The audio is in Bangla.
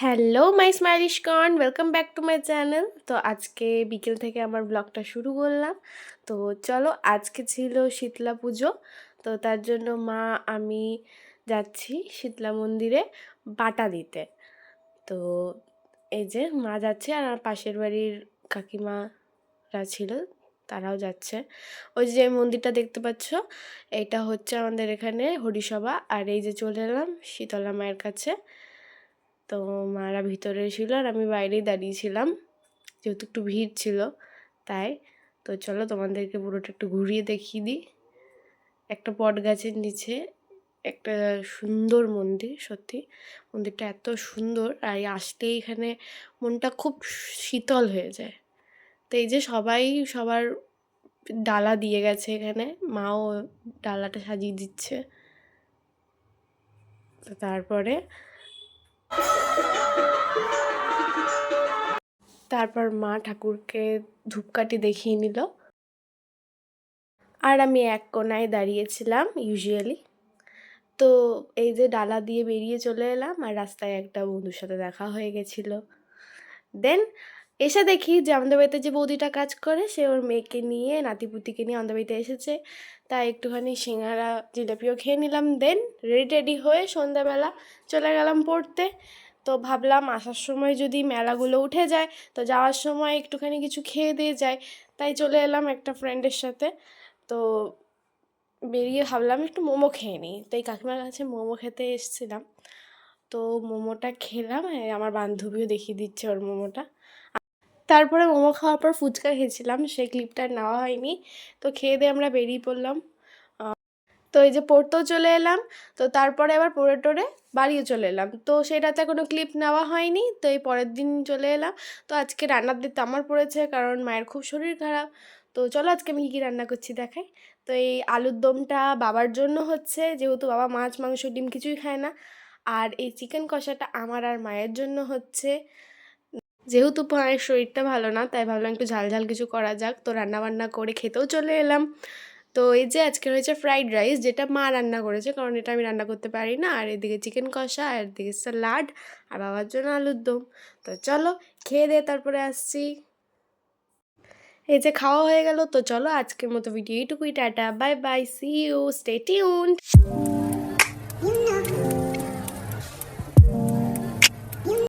Hello, my smilish corn welcome back to my channel তো আজকে বিকেল থেকে আমার ব্লগটা শুরু করলাম। তো চলো, আজকে ছিল শীতলা পুজো। তো তার জন্য মা, আমি যাচ্ছি শীতলা মন্দিরে বাটা দিতে। তো এই যে মা যাচ্ছে আর আমার পাশের বাড়ির কাকিমারা ছিল, তারাও যাচ্ছে। ওই যে মন্দিরটা দেখতে পাচ্ছ, এটা হচ্ছে আমাদের এখানে হরিসভা। আর এই যে চলে এলাম শীতলা মায়ের কাছে। তো মারা ভিতরে ছিল আর আমি বাইরেই দাঁড়িয়েছিলাম যেহেতু একটু ভিড় ছিল, তাই। তো চলো তোমাদেরকে পুরোটা একটু ঘুরিয়ে দেখিয়ে দিই। একটা বট গাছের নিচে একটা সুন্দর মন্দির, সত্যি। মন্দিরটা এত সুন্দর আর আসলেই এখানে মনটা খুব শীতল হয়ে যায়। তো এই যে সবাই সবার ডালা দিয়ে গেছে এখানে, মাও ডালাটা সাজিয়ে দিচ্ছে। তো তারপরে তারপর মা ঠাকুরকে ধূপকাঠি দেখিয়ে নিল। আর আমি এক কোনায় দাঁড়িয়েছিলাম ইউজুয়ালি তো এই যে ডালা দিয়ে বেরিয়ে চলে এলাম আর রাস্তায় একটা বন্ধুর সাথে দেখা হয়ে গেছিল। দেন এসে দেখি যে আমাদের বাড়িতে যে বৌদিটা কাজ করে, সে ওর মেয়েকে নিয়ে, নাতিপুতিকে নিয়ে আমাদের বাড়িতে এসেছে। তাই একটুখানি সিঙ্গারা জিলাপিও খেয়ে নিলাম। দেন রেডি টেডি হয়ে সন্ধ্যাবেলা চলে গেলাম পড়তে। তো ভাবলাম আসার সময় যদি মেলাগুলো উঠে যায়, তো যাওয়ার সময় একটুখানি কিছু খেয়ে দিয়ে যায় তাই চলে এলাম একটা ফ্রেন্ডের সাথে। তো বেরিয়ে ভাবলাম একটু মোমো খেয়ে নিই। তাই কাকিমার কাছে মোমো খেতে এসেছিলাম। তো মোমোটা খেলাম আমার বান্ধবীও দেখিয়ে দিচ্ছে ওর মোমোটা। তারপরে মোমো খাওয়ার পর ফুচকা খেয়েছিলাম, সেই ক্লিপটা নেওয়া হয়নি। তো খেয়ে দিয়ে আমরা বেরিয়ে পড়লাম। তো এই যে পড়তেও চলে এলাম, তো তারপরে আবার পড়ে টোরে বাড়িও চলে এলাম। তো সেটাতে কোনো ক্লিপ নেওয়া হয়নি, তো এই পরের দিন চলে এলাম। তো আজকে রান্নার দিতে আমার পড়েছে, কারণ মায়ের খুব শরীর খারাপ। তো চলো আজকে আমি কী কী রান্না করছি দেখাই। তো এই আলুর দমটা বাবার জন্য হচ্ছে, যেহেতু বাবা মাছ, মাংস, ডিম কিছুই খায় না। আর এই চিকেন কষাটা আমার আর মায়ের জন্য হচ্ছে। যেহেতু মায়ের শরীরটা ভালো না, তাই ভাবলাম একটু ঝাল ঝাল কিছু করা যাক। তো রান্না বান্না করে খেতেও চলে এলাম। তো এই যে আজকে হয়েছে ফ্রাইড রাইস যেটা মা রান্না করেছে, কারণ এটা আমি রান্না করতে পারি না। আর এদিকে চিকেন কষা, আর এদিকে স্যালাড আর বাবার জন্য আলুর দম। তো চলো, খেয়ে দিয়ে তারপরে আসছি। এই যে খাওয়া হয়ে গেল, তো চলো আজকের মতো ভিডিও এইটুকুই, tata bye bye see you stay tuned